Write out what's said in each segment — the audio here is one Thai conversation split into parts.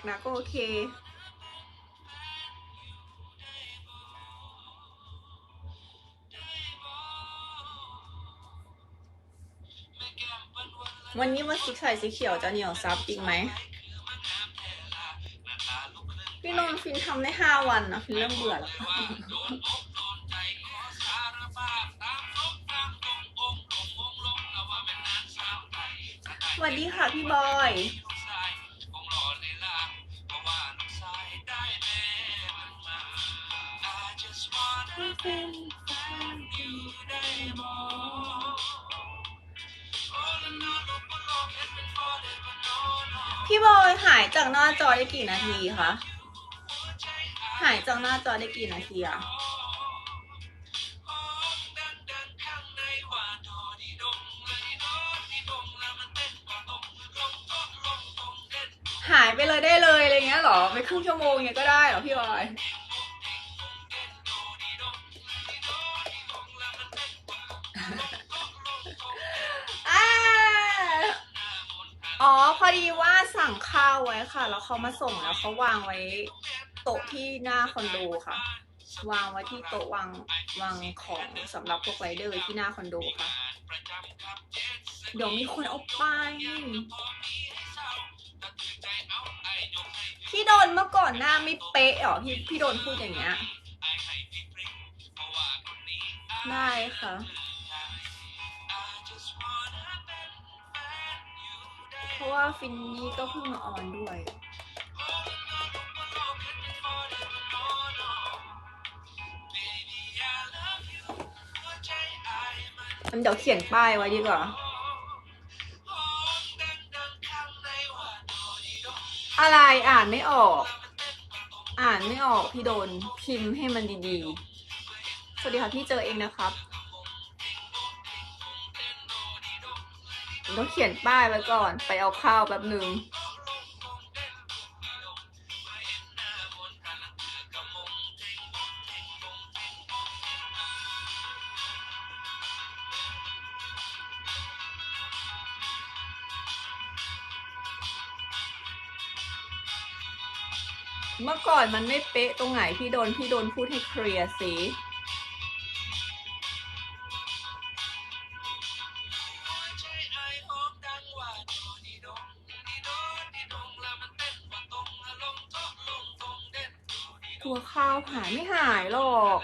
ถ้าไม่แหลกนะก็โอเค วันนี้วันสีไข่สีเขียวจะเหนียวซับจริงไหม พี่นนท์ฟินทำได้ห้าวันนะฟินเริ่มเบื่อแล้วสวัสดีค่ะพี่บอย พี่บอยหายจากหน้าจอได้กี่นาทีคะ หายจากหน้าจอได้กี่นาทีอะหายไปเลยได้เลยอะไรเงี้ยเหรอไปครึ่งชั่วโมงเงี้ยก็ได้เหรอพี่บอย พอดีว่าสั่งข้าวไว้ค่ะ แล้วเขามาส่งแล้วเขาวางไว้ โต๊ะที่หน้าคอนโดค่ะ วางไว้ที่โต๊ะวางวางของสำหรับพวกไรเดอร์ที่หน้าคอนโดค่ะ เดี๋ยวมีคนเอาไปพี่โดนเมื่อก่อนหน้าไม่เป๊ะหรอพี่พี่โดนพูดอย่างเงี้ยได้ค่ะ ราะว่าฟินนี่ก็เพิ่งมาออนด้วย มันเดี๋ยวเขียนป้ายไว้ดีกว่า อะไรอ่านไม่ออก อ่านไม่ออกพี่โดนพิมพ์ให้มันดีๆ สวัสดีค่ะพี่เจอเองนะครับ ต้องเขียนป้ายไว้ก่อน ไปเอาข้าวแป๊บหนึ่งเมื่อก่อนมันไม่เป๊ะตรงไหนพี่โดนพี่โดนพูดให้เคลียร์สิ ตัวข้าวหายไม่หายหรอก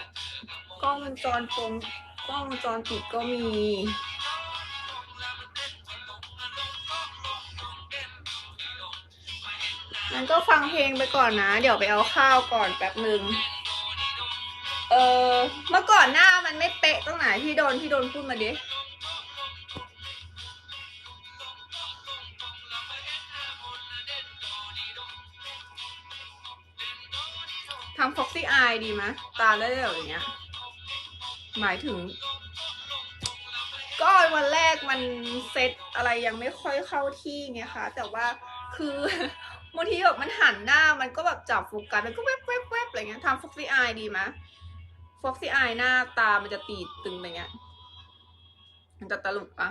กล้องวงจรปงกล้องวงจรปิดก็มีงั้นก็ฟังเพลงไปก่อนนะ เดี๋ยวไปเอาข้าวก่อนแป๊บหนึ่งเออเมื่อก่อนหน้ามันไม่เป๊ะตรงไหนพี่โดนพี่โดนพูดมาดิ ทำ Foxy Eye ดีไหมตาได้แบบอย่างเงี้ย หมายถึง ก็วันแรกมันเซตอะไรยังไม่ค่อยเข้าที่ไงคะ แต่ว่าคือบางทีแบบมันหันหน้ามันก็แบบจับโฟกัสมันก็แวบแวบแวบอะไรเงี้ยทำ Foxy Eye ดีไหม Foxy Eye หน้าตามันจะตีดตึงอะไรเงี้ย มันจะตลกปะ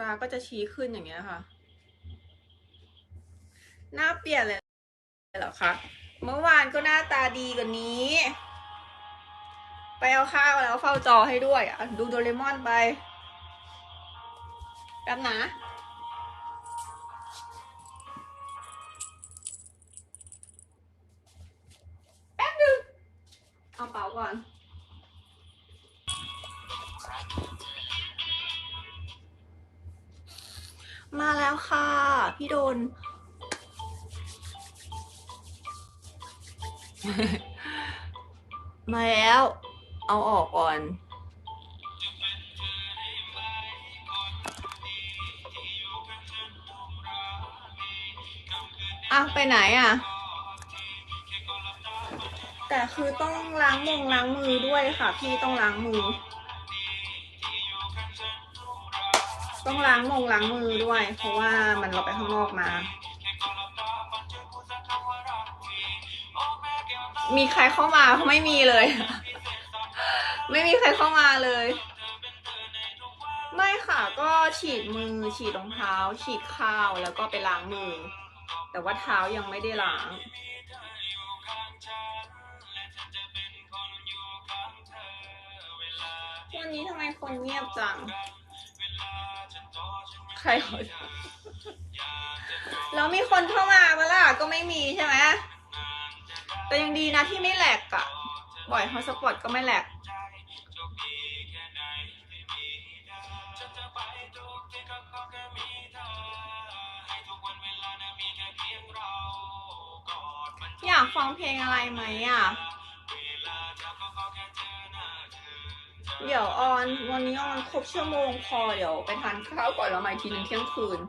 ตาก็จะชี้ขึ้นอย่างเงี้ยค่ะ หน้าเปลี่ยนเลย เหรอคะ เมื่อวานก็หน้าตาดีกว่านี้ ไปเอาข้าวแล้วเฝ้าจอให้ด้วยอะดูโดเรมอนไปแป๊บนะแป๊บนึงเอาเป๋าก่อนมาแล้วค่ะ พี่โดน มาแล้ว เอาออกก่อน อะ ไปไหนอะ แต่คือต้องล้างมงล้างมือด้วยค่ะ พี่ต้องล้างมือ ต้องล้างมงล้างมือด้วย เพราะว่ามันเราไปข้างนอกมา มีใครเข้ามาไม่มีเลย ไม่มีใครเข้ามาเลย ไม่ค่ะ ก็ฉีดมือ ฉีดรองเท้า ฉีดข้าวแล้วก็ไปล้างมือ แต่ว่าเท้ายังไม่ได้ล้างวันนี้ทำไมคนเงียบจัง ใครเหรอแล้วมีคนเข้ามาเมล่ะก็ไม่มีใช่ไหม แต่ยังดีนะที่ไม่แหลกอะบ่อยฮอตสปอตก็ไม่แหลกอยากฟังเพลงอะไรไหมอะ เดี๋ยวออนวันนี้ออนครบชั่วโมงพอเดี๋ยวไปทานข้าวก่อนแล้วมาอีกทีหนึ่งเที่ยงคืน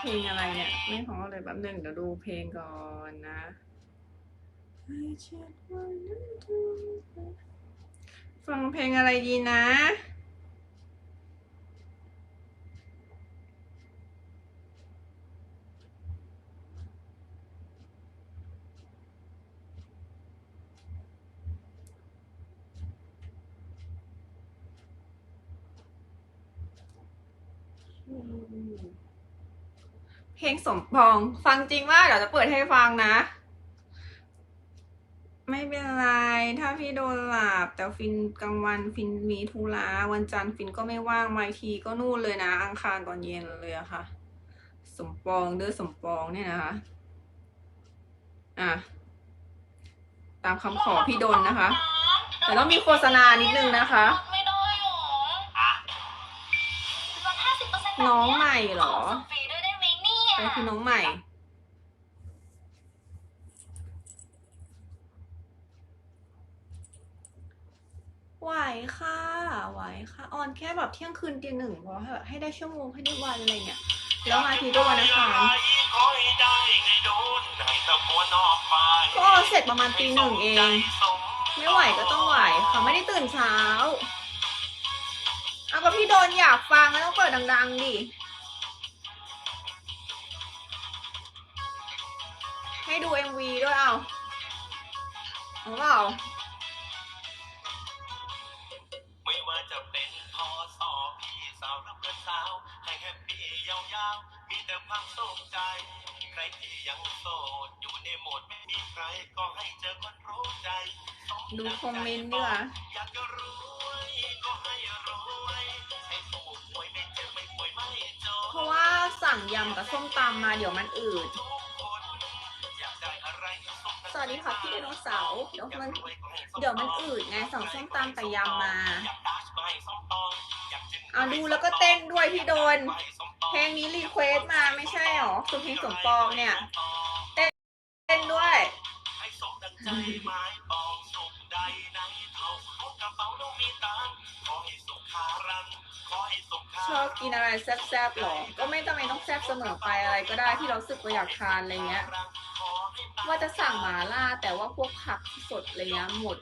เพลงอะไรเนี่ยไม่พอเลยแป๊บหนึ่งเดี๋ยวดูเพลงก่อนนะฟังเพลงอะไรดีนะ เพลงสมปอง ฟังจริงว่าเดี๋ยวจะเปิดให้ฟังนะ ไม่เป็นไร ถ้าพี่โดนหลับ แต่ฟินกลางวันฟินมีธุระวันจันทร์ฟินก็ไม่ว่างมาอีกทีก็นู่นเลยนะ อังคารตอนเย็นเลยอะค่ะ สมปองเด้อสมปองเนี่ยนะคะ อะ ตามคำขอพี่ดนนะคะ แต่ต้องมีโฆษณานิดนึงนะคะไม่ได้หรอลดห้าสิบเปอร์เซ็นต์น้องใหม่เหรอ ฟรีด้วยได้ไหมเนี่ยใครคือน้องใหม่ ไหวค่ะ ไหวค่ะ ออนแค่แบบเที่ยงคืนตีหนึ่งพอให้แบบให้ได้ชั่วโมงให้ได้วันอะไรเงี้ย แล้วมาทีก็วันอังคารก็ออนเสร็จประมาณตีหนึ่งเอง ไม่ไหวก็ต้องไหวค่ะไม่ได้ตื่นเช้าเอาก็พี่โดนอยากฟังก็ต้องเปิดดัง ๆ ดิ ดู MV ด้วยเอาเอาเปล่าไม่ว่าจะเป็นพอสอพี่สาวหรือเพื่อนสาวให้แฮปปี้ยาวๆ มีแต่ความสุขใจ ใครที่ยังโสดอยู่ในโหมดไม่มีใครก็ให้เจอคนรู้ใจสดูดังคอมเมนต์ใจดีกว่าอยากจะรวยก็ให้รวยให้ถูกหวยไม่เจ็บไม่ป่วยไม่จนเพราะว่าสั่งยำกับส้มตำมาเดี๋ยวมันอืด ส่งสวัสดีค่ะพี่ไดโนเสาร์เดี๋ยวมันเดี๋ยวมันอืดไงสั่งส้มตำแต่ยำมาอยากดัชไม่ส้มตองอยากจึงเอาดูแล้วก็เต้นด้วยพี่โดน เพลงนี้รีเควสมาไม่ใช่หรอคือเพลงสมปองเนี่ย เต้นด้วยให้สมดังใจไม้ปองสุขใดในเท่าเขากระเป๋าต้องมีตังค์ขอให้สุขคารังขอให้สุขคาชอบกินอะไรแซ่บๆหรอ ก็ไม่จำเป็นต้องแซ่บเสมอไปอะไรก็ได้ที่เราสึกว่าอยากทานอะไรเงี้ย ว่าจะสั่งหมาล่าแต่ว่าพวกผักสดอะไรเงี้ยหมด